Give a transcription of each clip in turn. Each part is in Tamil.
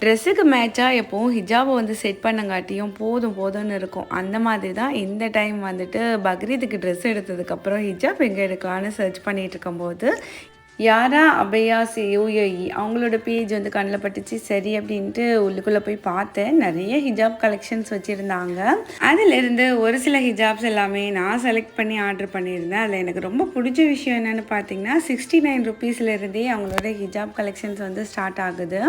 ட்ரெஸ்ஸுக்கு மேட்சாக எப்போவும் ஹிஜாபை வந்து செட் பண்ணங்காட்டியும் போதும் போதும்னு இருக்கும். அந்த மாதிரி தான் இந்த டைம் வந்துட்டு பக்ரீத்துக்கு ட்ரெஸ் எடுத்ததுக்கப்புறம் ஹிஜாப் எங்கே எடுக்கான்னு சர்ச் பண்ணிகிட்டு இருக்கும்போது யாரா சி யூஏஇ அவங்களோட பேஜ் வந்து கண்ணில் பட்டுச்சு. சரி அப்படின்ட்டு உள்ளுக்குள்ளே போய் பார்த்தேன். நிறைய ஹிஜாப் கலெக்ஷன்ஸ் வச்சுருந்தாங்க. அதிலிருந்து ஒரு சில ஹிஜாப்ஸ் எல்லாமே நான் செலக்ட் பண்ணி ஆர்டர் பண்ணியிருந்தேன். அதில் எனக்கு ரொம்ப பிடிச்ச விஷயம் என்னென்னு பார்த்தீங்கன்னா சிக்ஸ்டி நைன் ருபீஸ்லேருந்தே அவங்களோட ஹிஜாப் கலெக்ஷன்ஸ் வந்து ஸ்டார்ட் ஆகுது.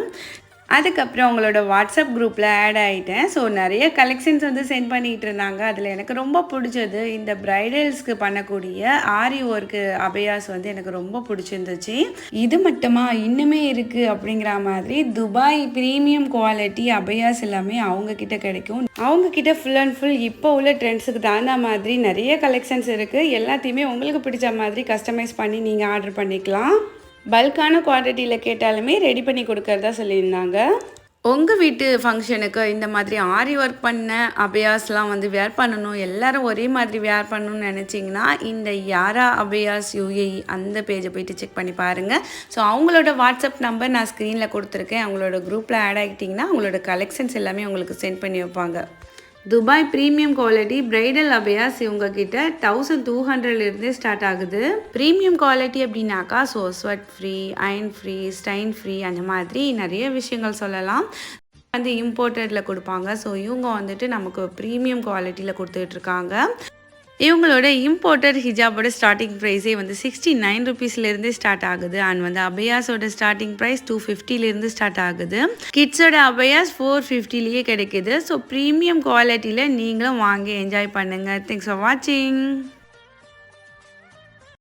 அதுக்கப்புறம் அவங்களோட வாட்ஸ்அப் குரூப்பில் ஆட் ஆகிட்டேன் ஸோ நிறைய கலெக்ஷன்ஸ் வந்து சென்ட் பண்ணிகிட்டு இருந்தாங்க. அதில் எனக்கு ரொம்ப பிடிச்சது இந்த பிரைடல்ஸ்க்கு பண்ணக்கூடிய ஆரி ஒர்க்கு அபயாஸ் வந்து எனக்கு ரொம்ப பிடிச்சிருந்துச்சு. இது மட்டுமா? இன்னுமே இருக்குது அப்படிங்கிற மாதிரி துபாய் ப்ரீமியம் குவாலிட்டி அபயாஸ் எல்லாமே அவங்கக்கிட்ட கிடைக்கும். அவங்கக்கிட்ட ஃபுல் அண்ட் ஃபுல் இப்போ உள்ள ட்ரெண்ட்ஸுக்கு தகுந்த மாதிரி நிறைய கலெக்ஷன்ஸ் இருக்குது எல்லாத்தையுமே உங்களுக்கு பிடிச்ச மாதிரி கஸ்டமைஸ் பண்ணி நீங்கள் ஆர்டர் பண்ணிக்கலாம். பல்கான குவான்டிட்டியில் கேட்டாலுமே ரெடி பண்ணி கொடுக்கறதா சொல்லியிருந்தாங்க. உங்கள் வீட்டு ஃபங்க்ஷனுக்கு இந்த மாதிரி ஆரி ஒர்க் பண்ண அபயாஸ்லாம் வந்து வேர் பண்ணணும் எல்லாரும் ஒரே மாதிரி வேர் பண்ணணும்னு நினச்சிங்கன்னா இந்த யாரா அபயாஸ் யூஏஇ அந்த பேஜை போயிட்டு செக் பண்ணி பாருங்கள் ஸோ அவங்களோட வாட்ஸ்அப் நம்பர் நான் ஸ்க்ரீனில் கொடுத்துருக்கேன். அவங்களோட குரூப்பில் ஆட் ஆகிட்டிங்கன்னா அவங்களோட கலெக்ஷன்ஸ் எல்லாமே உங்களுக்கு சென்ட் பண்ணி வைப்பாங்க. Dubai premium quality bridal Abhyas இவங்க கிட்ட தௌசண்ட் டூ ஹண்ட்ரட்லேருந்தே ஸ்டார்ட் ஆகுது. ப்ரீமியம் குவாலிட்டி அப்படின்னாக்கா so sweat free iron free stain free அந்த மாதிரி நிறைய விஷயங்கள் சொல்லலாம். வந்து இம்போர்ட்டடில் கொடுப்பாங்க. ஸோ இவங்க வந்துட்டு நமக்கு ப்ரீமியம் குவாலிட்டியில் கொடுத்துட்ருக்காங்க இவங்களோட இம்போர்ட்டட் ஹிஜாபோட ஸ்டார்டிங் ப்ரைஸே வந்து சிக்ஸ்டி நைன் ருபீஸ்லேருந்தே ஸ்டார்ட் ஆகுது. அண்ட் வந்து அபயாஸோட ஸ்டார்டிங் ப்ரைஸ் டூ ஃபிஃப்டிலேருந்து ஸ்டார்ட் ஆகுது. கிட்ஸோட அபயாஸ் ஃபோர் ஃபிஃப்டிலேயே கிடைக்குது. ஸோ ப்ரீமியம் குவாலிட்டியில் நீங்களும் வாங்கி என்ஜாய் பண்ணுங்கள் தேங்க்ஸ் ஃபார் வாட்சிங்